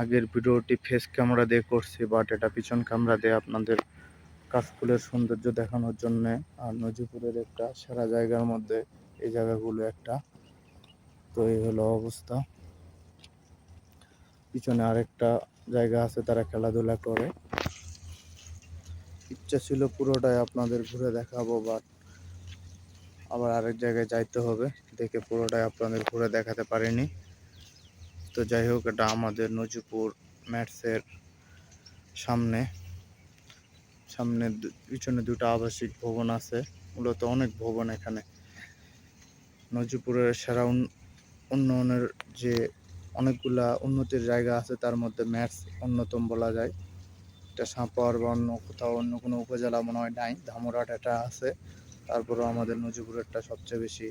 আগের ভিডিওটি face camera দিয়ে করছি বাট এটা পিছন ক্যামেরা দিয়ে আপনাদের কাশফুলের সৌন্দর্য দেখানোর জন্য। আর নজিপুরের একটা সেরা জায়গার মধ্যে এই জায়গাগুলো একটা। তো এই হলো অবস্থা। পিছনে আরেকটা জায়গা আছে, তারা খেলাধুলা করে। ইচ্ছা ছিল পুরোটাই আপনাদের ঘুরে দেখাবো বাট আবার আরেক জায়গায় যাইতে হবে। দেখে পুরোটাই আপনাদের ঘুরে দেখাতে পারিনি। তো যাই হোক, এটা আমাদের নজিপুর ম্যাটসের সামনে। সামনে পিছনে দুটো আবাসিক ভবন আছে। মূলত অনেক ভবন এখানে। নজিপুরের সেরা উন্নয়নের যে অনেকগুলা উন্নতির জায়গা আছে, তার মধ্যে ম্যাটস অন্যতম বলা যায়। এটা সাঁপার বা অন্য কোথাও, অন্য কোনো উপজেলা মনে হয় নাই। ধামরাট এটা আছে। তারপরেও আমাদের নজিপুরেরটা সবচেয়ে বেশি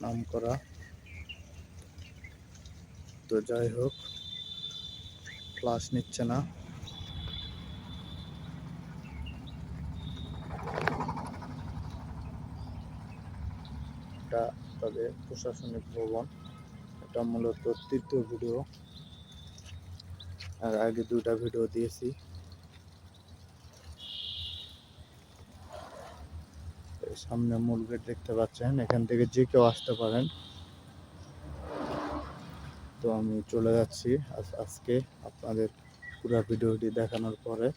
নাম করা তো যাই হোক ক্লাস নিচ্ছে না। এটা তাদের প্রশাসনিক ভবন। এটা মূলত তৃতীয় ভিডিও আর আগে দুটা ভিডিও দিয়েছি। সামনে মূল গেট দেখতে পাচ্ছেন। এখান থেকে যে কেউ আসতে পারেন তো আমি চলে যাচ্ছি আজকে আপনাদের পুরো ভিডিওটি দেখানোর পরে।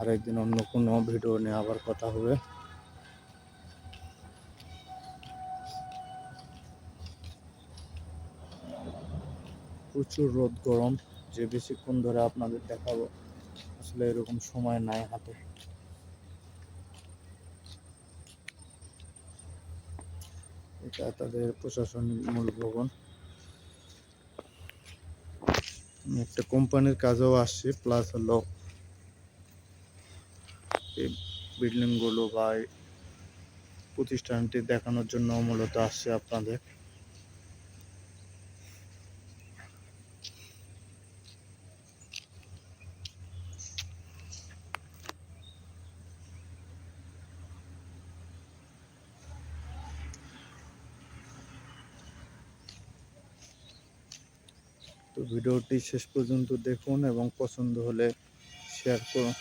আরেকদিন অন্য কোনো ভিডিও নিয়ে আবার কথা হবে। প্রচুর রোদ, গরম, যে বেশিক্ষণ ধরে আপনাদের দেখাবো। আসলে এরকম সময় নাই হাতে। এটা তাদের প্রশাসনিক মূল ভবন। একটা কোম্পানির কাজেও আসছে প্লাস হলো এই বিল্ডিংগুলো বা প্রতিষ্ঠানটি দেখানোর জন্য মূলত আসছে আপনাদের। তো ভিডিওটি শেষ পর্যন্ত দেখুন এবং পছন্দ হলে শেয়ার করুন।